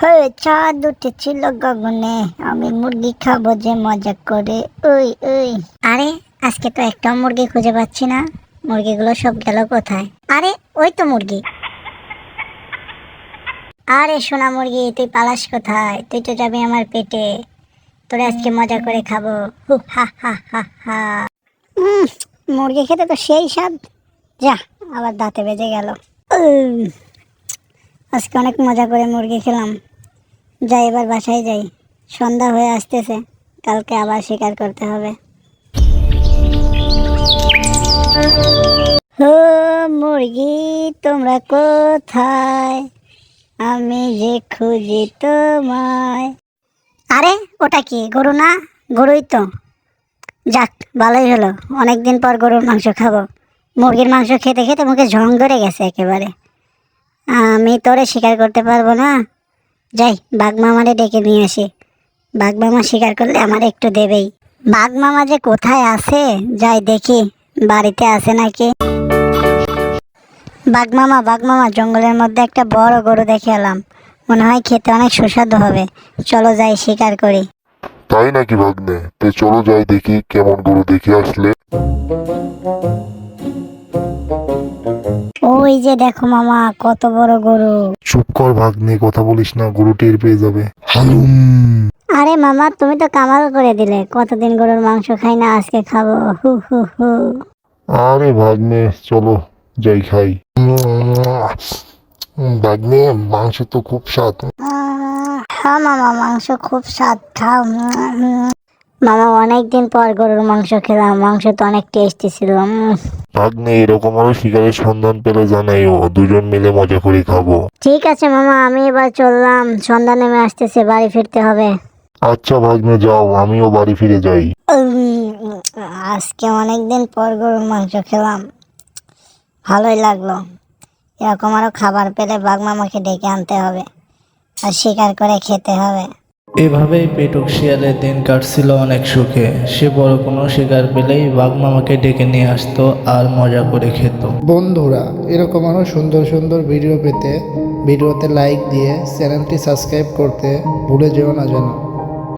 হয়ে চাঁদ উঠেছিল গগনে, আমি মুরগি খাব যে মজা করে, ওই ওই। আরে, আজকে তো একটা মুরগি খুঁজে পাচ্ছি না। মুরগিগুলো সব গেল কোথায়? আরে, ওই তো মুরগি। আরে সোনা মুরগি, তুই পালাস কোথায়? তুই তো যাবি আমার পেটে। তোরে আজকে মজা করে খাব। হু, হা হা হা হা। মুরগি খেতে তো সেই স্বাদ। যা, আবার দাঁতে বেজে গেল। আজকে অনেক মজা করে মুরগি খেলাম। যাই, এবার বাসায় যাই। সন্ধ্যা হয়ে আসতেছে। কালকে আবার শিকার করতে হবে। হো মুরগি, তোমরা কোথায়? আমি যে খুঁজি তোমায়। আরে, ওটা কি? গরু না? গরুই তো। যাক, ভালোই হলো। অনেকদিন পর গরুর মাংস খাব। মুরগির মাংস খেতে খেতে মুখে ঝং ধরে গেছে একেবারে। আমি তোরে শিকার করতে পারব না। যাই, বাঘ মামারে ডেকে নিয়ে আসি। বাঘ মামা শিকার করলে আমার একটু দেবেই। বাঘ মামা যে কোথায় আছে? যাই দেখি, বাড়িতে আছে নাকি? বাঘ মামা বাঘ মামা, জঙ্গলের মধ্যে একটা বড় গরু দেখে এলাম। মনে হয় খেতে অনেক সুস্বাদু হবে। চলো যাই, শিকার করি। তাই নাকি ভাগ্নে? তো চলো যাই দেখি কেমন গরু দেখে আসলে। ওই যে দেখো মামা কত বড় গরু। চুপ কর ভাগ্নে কথা বলিস না গরু টের পেয়ে যাবে। হালুম। আরে মামা তুমি তো কামাল করে দিলে কতদিন গরুর মাংস খাই না আজকে খাব হু হু হু। আরে ভাগ্নে চলো যাই খাই। ভাগ্নে মাংস তো খুব স্বাদ। হ্যাঁ মামা মাংস খুব স্বাদ খাও। উম, মামা অনেকদিন পর গরুর মাংস খেলাম। মাংস তো অনেক টেস্টি ছিল। ভাগ্নে এরকম আরও শিকারের সন্ধান পেলে জানাইও। দুজন মিলে মজা করে খাব। ঠিক আছে মামা আমি এবার চললাম। সন্ধ্যা নেমে আসতেছে বাড়ি ফিরতে হবে। আচ্ছা ভাগ্নে যাও। আমিও বাড়ি ফিরে যাই। আজকে অনেকদিন পর গরুর মাংস খেলাম। ভালোই লাগল। এরকম আরও খাবার পেলে বাঘ মামাকে ডেকে আনতে হবে। আর শিকার করে খেতে হবে। এভাবেই পেটুক শিয়ালের দিন কাটছিল অনেক সুখে। সে বড় কোনো শিকার পেলেই বাঘ মামাকে ডেকে নিয়ে আসতো আর মজা করে খেত। বন্ধুরা, এরকম আরও সুন্দর সুন্দর ভিডিও পেতে ভিডিওতে লাইক দিয়ে চ্যানেলটি সাবস্ক্রাইব করতে ভুলে যেও না যেন